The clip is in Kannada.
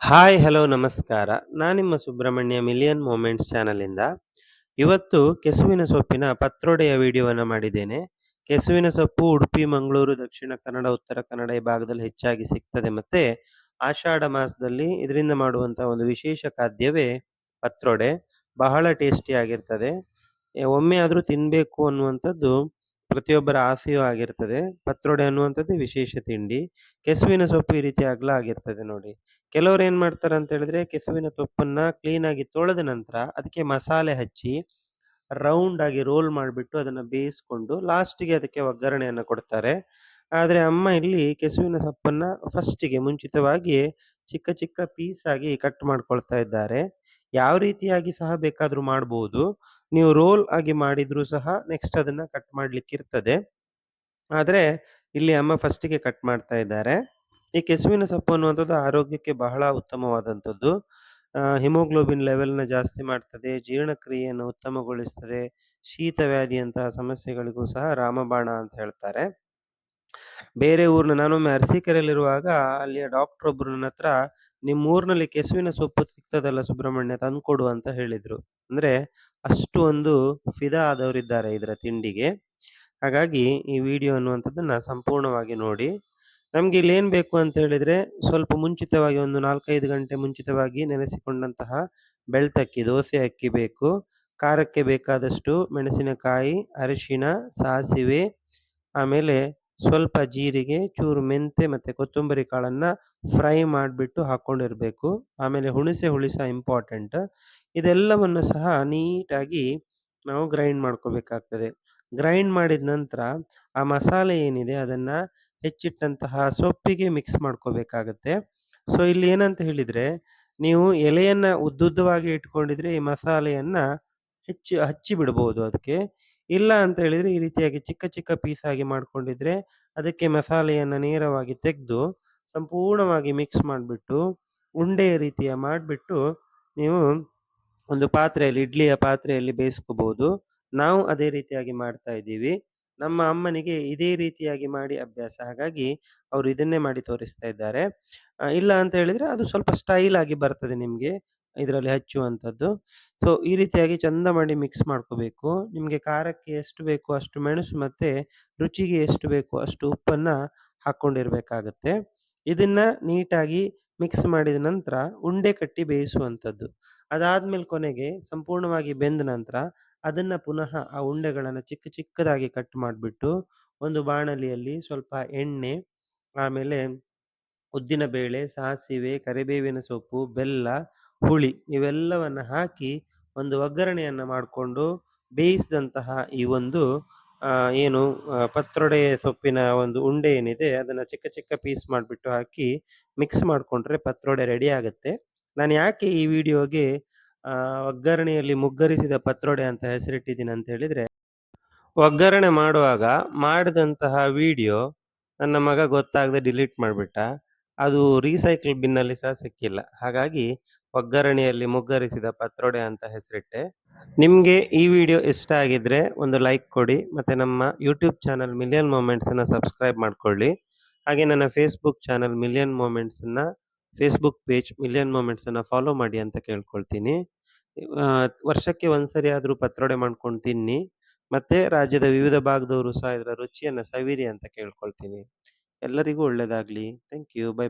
ಹಾಯ್, ಹಲೋ, ನಮಸ್ಕಾರ. ನಾನು ನಿಮ್ಮ ಸುಬ್ರಹ್ಮಣ್ಯ ಮಿಲಿಯನ್ ಮೂಮೆಂಟ್ಸ್ ಚಾನಲಿಂದ. ಇವತ್ತು ಕೆಸುವಿನ ಸೊಪ್ಪಿನ ಪತ್ರೊಡೆಯ ವಿಡಿಯೋವನ್ನು ಮಾಡಿದ್ದೇನೆ. ಕೆಸುವಿನ ಸೊಪ್ಪು ಉಡುಪಿ, ಮಂಗಳೂರು, ದಕ್ಷಿಣ ಕನ್ನಡ, ಉತ್ತರ ಕನ್ನಡ ಈ ಭಾಗದಲ್ಲಿ ಹೆಚ್ಚಾಗಿ ಸಿಗ್ತದೆ ಮತ್ತೆ ಆಷಾಢ ಮಾಸದಲ್ಲಿ ಇದರಿಂದ ಮಾಡುವಂತಹ ಒಂದು ವಿಶೇಷ ಖಾದ್ಯವೇ ಪತ್ರೊಡೆ. ಬಹಳ ಟೇಸ್ಟಿ ಆಗಿರ್ತದೆ. ಒಮ್ಮೆ ಆದರೂ ತಿನ್ಬೇಕು ಅನ್ನುವಂಥದ್ದು ಪ್ರತಿಯೊಬ್ಬರ ಆಸೆಯೂ ಆಗಿರ್ತದೆ. ಪತ್ರೊಡೆ ಅನ್ನುವಂಥದ್ದು ವಿಶೇಷ ತಿಂಡಿ. ಕೆಸುವಿನ ಸೊಪ್ಪು ಈ ರೀತಿ ಅಗಲ ಆಗಿರ್ತದೆ ನೋಡಿ. ಕೆಲವರು ಏನು ಮಾಡ್ತಾರೆ ಅಂತ ಹೇಳಿದ್ರೆ ಕೆಸುವಿನ ಸೊಪ್ಪನ್ನ ಕ್ಲೀನ್ ಆಗಿ ತೊಳೆದ ನಂತರ ಅದಕ್ಕೆ ಮಸಾಲೆ ಹಚ್ಚಿ ರೌಂಡ್ ಆಗಿ ರೋಲ್ ಮಾಡಿಬಿಟ್ಟು ಅದನ್ನು ಬೇಯಿಸ್ಕೊಂಡು ಲಾಸ್ಟಿಗೆ ಅದಕ್ಕೆ ಒಗ್ಗರಣೆಯನ್ನು ಕೊಡ್ತಾರೆ. ಆದರೆ ಅಮ್ಮ ಇಲ್ಲಿ ಕೆಸುವಿನ ಸೊಪ್ಪನ್ನ ಫಸ್ಟಿಗೆ ಮುಂಚಿತವಾಗಿ ಚಿಕ್ಕ ಚಿಕ್ಕ ಪೀಸ್ ಆಗಿ ಕಟ್ ಮಾಡ್ಕೊಳ್ತಾ ಇದ್ದಾರೆ. ಯಾವ ರೀತಿಯಾಗಿ ಸಹ ಬೇಕಾದರೂ ಮಾಡ್ಬೋದು. ನೀವು ರೋಲ್ ಆಗಿ ಮಾಡಿದರೂ ಸಹ ನೆಕ್ಸ್ಟ್ ಅದನ್ನ ಕಟ್ ಮಾಡ್ಲಿಕ್ಕೆ ಇರ್ತದೆ. ಆದ್ರೆ ಇಲ್ಲಿ ಅಮ್ಮ ಫಸ್ಟಿಗೆ ಕಟ್ ಮಾಡ್ತಾ ಇದ್ದಾರೆ. ಈ ಕೆಸುವಿನ ಸೊಪ್ಪು ಅನ್ನುವಂಥದ್ದು ಆರೋಗ್ಯಕ್ಕೆ ಬಹಳ ಉತ್ತಮವಾದಂಥದ್ದು. ಹಿಮೋಗ್ಲೋಬಿನ್ ಲೆವೆಲ್ನ ಜಾಸ್ತಿ ಮಾಡ್ತದೆ, ಜೀರ್ಣಕ್ರಿಯೆಯನ್ನು ಉತ್ತಮಗೊಳಿಸ್ತದೆ, ಶೀತ ವ್ಯಾಧಿಯಂತಹ ಸಮಸ್ಯೆಗಳಿಗೂ ಸಹ ರಾಮಬಾಣ ಅಂತ ಹೇಳ್ತಾರೆ. ಬೇರೆ ಊರಿನ ನಾನೊಮ್ಮೆ ಅರಸೀಕೆರೆಯಲ್ಲಿರುವಾಗ ಅಲ್ಲಿಯ ಡಾಕ್ಟರ್ ಒಬ್ರು ನನ್ನ ಹತ್ರ ನಿಮ್ಮ ಊರಿನಲ್ಲಿ ಕೆಸುವಿನ ಸೊಪ್ಪು ಸಿಗ್ತದಲ್ಲ ಸುಬ್ರಹ್ಮಣ್ಯ ತಂದ್ಕೊಡು ಅಂತ ಹೇಳಿದ್ರು. ಅಂದ್ರೆ ಅಷ್ಟು ಒಂದು ಫಿದಾ ಆದವರಿದ್ದಾರೆ ಇದರ ತಿಂಡಿಗೆ. ಹಾಗಾಗಿ ಈ ವಿಡಿಯೋ ಅನ್ನುವಂಥದ್ದನ್ನ ಸಂಪೂರ್ಣವಾಗಿ ನೋಡಿ. ನಮ್ಗೆ ಇಲ್ಲಿ ಏನ್ ಬೇಕು ಅಂತ ಹೇಳಿದ್ರೆ, ಸ್ವಲ್ಪ ಮುಂಚಿತವಾಗಿ ಒಂದು ನಾಲ್ಕೈದು ಗಂಟೆ ಮುಂಚಿತವಾಗಿ ನೆನೆಸಿಕೊಂಡಂತಹ ಬೆಳ್ತಕ್ಕಿ, ದೋಸೆ ಅಕ್ಕಿ ಬೇಕು. ಖಾರಕ್ಕೆ ಬೇಕಾದಷ್ಟು ಮೆಣಸಿನಕಾಯಿ, ಅರಿಶಿನ, ಸಾಸಿವೆ, ಆಮೇಲೆ ಸ್ವಲ್ಪ ಜೀರಿಗೆ, ಚೂರು ಮೆಂತೆ ಮತ್ತು ಕೊತ್ತಂಬರಿ ಕಾಳನ್ನು ಫ್ರೈ ಮಾಡಿಬಿಟ್ಟು ಹಾಕ್ಕೊಂಡಿರಬೇಕು ಆಮೇಲೆ ಹುಣಸೆ ಹುಳಿ ಸಹ ಇಂಪಾರ್ಟೆಂಟ್ ಇದೆಲ್ಲವನ್ನು ಸಹ ನೀಟಾಗಿ ನಾವು ಗ್ರೈಂಡ್ ಮಾಡ್ಕೋಬೇಕಾಗ್ತದೆ. ಗ್ರೈಂಡ್ ಮಾಡಿದ ನಂತರ ಆ ಮಸಾಲೆ ಏನಿದೆ ಅದನ್ನು ಹೆಚ್ಚಿಟ್ಟಂತಹ ಸೊಪ್ಪಿಗೆ ಮಿಕ್ಸ್ ಮಾಡ್ಕೋಬೇಕಾಗತ್ತೆ. ಸೊ ಇಲ್ಲಿ ಏನಂತ ಹೇಳಿದರೆ, ನೀವು ಎಲೆಯನ್ನು ಉದ್ದುದ್ದವಾಗಿ ಇಟ್ಕೊಂಡಿದ್ರೆ ಈ ಮಸಾಲೆಯನ್ನ ಹೆಚ್ಚಿ ಹಚ್ಚಿ ಬಿಡ್ಬೋದು ಅದಕ್ಕೆ. ಇಲ್ಲ ಅಂತ ಹೇಳಿದ್ರೆ ಈ ರೀತಿಯಾಗಿ ಚಿಕ್ಕ ಚಿಕ್ಕ ಪೀಸ್ ಆಗಿ ಮಾಡ್ಕೊಂಡಿದ್ರೆ ಅದಕ್ಕೆ ಮಸಾಲೆಯನ್ನ ನೇರವಾಗಿ ತೆಗೆದು ಸಂಪೂರ್ಣವಾಗಿ ಮಿಕ್ಸ್ ಮಾಡಿಬಿಟ್ಟು ಉಂಡೆಯ ರೀತಿಯ ಮಾಡಿಬಿಟ್ಟು ನೀವು ಒಂದು ಪಾತ್ರೆಯಲ್ಲಿ, ಇಡ್ಲಿಯ ಪಾತ್ರೆಯಲ್ಲಿ ಬೇಯಿಸ್ಕೋಬಹುದು ನಾವು ಅದೇ ರೀತಿಯಾಗಿ ಮಾಡ್ತಾ ಇದ್ದೀವಿ. ನಮ್ಮ ಅಮ್ಮನಿಗೆ ಇದೇ ರೀತಿಯಾಗಿ ಮಾಡಿ ಅಭ್ಯಾಸ. ಹಾಗಾಗಿ ಅವರು ಇದನ್ನೇ ಮಾಡಿ ತೋರಿಸ್ತಾ ಇದ್ದಾರೆ. ಇಲ್ಲ ಅಂತ ಹೇಳಿದ್ರೆ ಅದು ಸ್ವಲ್ಪ ಸ್ಟೈಲ್ ಆಗಿ ಬರ್ತದೆ ನಿಮ್ಗೆ. ಇದರಲ್ಲಿ ಹಚ್ಚುವಂಥದ್ದು. ಸೊ ಈ ರೀತಿಯಾಗಿ ಚಂದ ಮಾಡಿ ಮಿಕ್ಸ್ ಮಾಡ್ಕೋಬೇಕು. ನಿಮಗೆ ಖಾರಕ್ಕೆ ಎಷ್ಟು ಬೇಕು ಅಷ್ಟು ಮೆಣಸು ಮತ್ತು ರುಚಿಗೆ ಎಷ್ಟು ಬೇಕು ಅಷ್ಟು ಉಪ್ಪನ್ನು ಹಾಕ್ಕೊಂಡಿರಬೇಕಾಗತ್ತೆ. ಇದನ್ನು ನೀಟಾಗಿ ಮಿಕ್ಸ್ ಮಾಡಿದ ನಂತರ ಉಂಡೆ ಕಟ್ಟಿ ಬೇಯಿಸುವಂಥದ್ದು. ಅದಾದಮೇಲೆ ಕೊನೆಗೆ ಸಂಪೂರ್ಣವಾಗಿ ಬೆಂದ ನಂತರ ಅದನ್ನು ಪುನಃ ಆ ಉಂಡೆಗಳನ್ನು ಚಿಕ್ಕ ಚಿಕ್ಕದಾಗಿ ಕಟ್ ಮಾಡಿಬಿಟ್ಟು ಒಂದು ಬಾಣಲಿಯಲ್ಲಿ ಸ್ವಲ್ಪ ಎಣ್ಣೆ, ಆಮೇಲೆ ಉದ್ದಿನ ಬೇಳೆ ಸಾಸಿವೆ, ಕರಿಬೇವಿನ ಸೊಪ್ಪು, ಬೆಲ್ಲ ಹುಳಿ ಇವೆಲ್ಲವನ್ನು ಹಾಕಿ ಒಂದು ಒಗ್ಗರಣೆಯನ್ನು ಮಾಡಿಕೊಂಡು ಬೇಯಿಸಿದಂತಹ ಈ ಒಂದು ಏನು ಪತ್ರೊಡೆ ಸೊಪ್ಪಿನ ಒಂದು ಉಂಡೆ ಏನಿದೆ ಅದನ್ನ ಚಿಕ್ಕ ಚಿಕ್ಕ ಪೀಸ್ ಮಾಡಿಬಿಟ್ಟು ಹಾಕಿ ಮಿಕ್ಸ್ ಮಾಡಿಕೊಂಡ್ರೆ ಪತ್ರೊಡೆ ರೆಡಿ ಆಗುತ್ತೆ. ನಾನು ಯಾಕೆ ಈ ವಿಡಿಯೋಗೆ ಒಗ್ಗರಣೆಯಲ್ಲಿ ಮುಗ್ಗರಿಸಿದ ಪತ್ರೊಡೆ ಅಂತ ಹೆಸರಿಟ್ಟಿದ್ದೀನಿ ಅಂತ ಹೇಳಿದ್ರೆ, ಒಗ್ಗರಣೆ ಮಾಡುವಾಗ ಮಾಡಿದಂತಹ ವಿಡಿಯೋ ನನ್ನ ಮಗ ಗೊತ್ತಾಗದೆ ಡಿಲೀಟ್ ಮಾಡಿಬಿಟ್ಟ. ಅದು ರೀಸೈಕಲ್ ಬಿನ್ನಲ್ಲಿ ಸಹ ಸಿಕ್ಕಿಲ್ಲ. ಹಾಗಾಗಿ ಒಗ್ಗರಣೆಯಲ್ಲಿ ಮುಗ್ಗರಿಸಿದ ಪತ್ರೊಡೆ ಅಂತ ಹೆಸರಿಟ್ಟೆ. ನಿಮಗೆ ಈ ವಿಡಿಯೋ ಇಷ್ಟ ಆಗಿದ್ರೆ ಒಂದು ಲೈಕ್ ಕೊಡಿ, ಮತ್ತೆ ನಮ್ಮ ಯೂಟ್ಯೂಬ್ ಚಾನಲ್ ಮಿಲಿಯನ್ ಮೂಮೆಂಟ್ಸನ್ನು ಸಬ್ಸ್ಕ್ರೈಬ್ ಮಾಡ್ಕೊಳ್ಳಿ. ಹಾಗೆ ನನ್ನ ಫೇಸ್ಬುಕ್ ಚಾನಲ್ ಮಿಲಿಯನ್ ಮೂಮೆಂಟ್ಸನ್ನು ಫೇಸ್ಬುಕ್ ಪೇಜ್ ಮಿಲಿಯನ್ ಮೂಮೆಂಟ್ಸನ್ನು ಫಾಲೋ ಮಾಡಿ ಅಂತ ಕೇಳ್ಕೊಳ್ತೀನಿ. ವರ್ಷಕ್ಕೆ ಒಂದ್ಸರಿ ಆದರೂ ಪತ್ರೊಡೆ ಮಾಡ್ಕೊಂಡು ತಿನ್ನಿ, ಮತ್ತೆ ರಾಜ್ಯದ ವಿವಿಧ ಭಾಗದವರು ಸಹ ಇದರ ರುಚಿಯನ್ನು ಸವಿರಿ ಅಂತ ಕೇಳ್ಕೊಳ್ತೀನಿ. ಎಲ್ಲರಿಗೂ ಒಳ್ಳೆಯದಾಗಲಿ ಥ್ಯಾಂಕ್ ಯು ಬೈ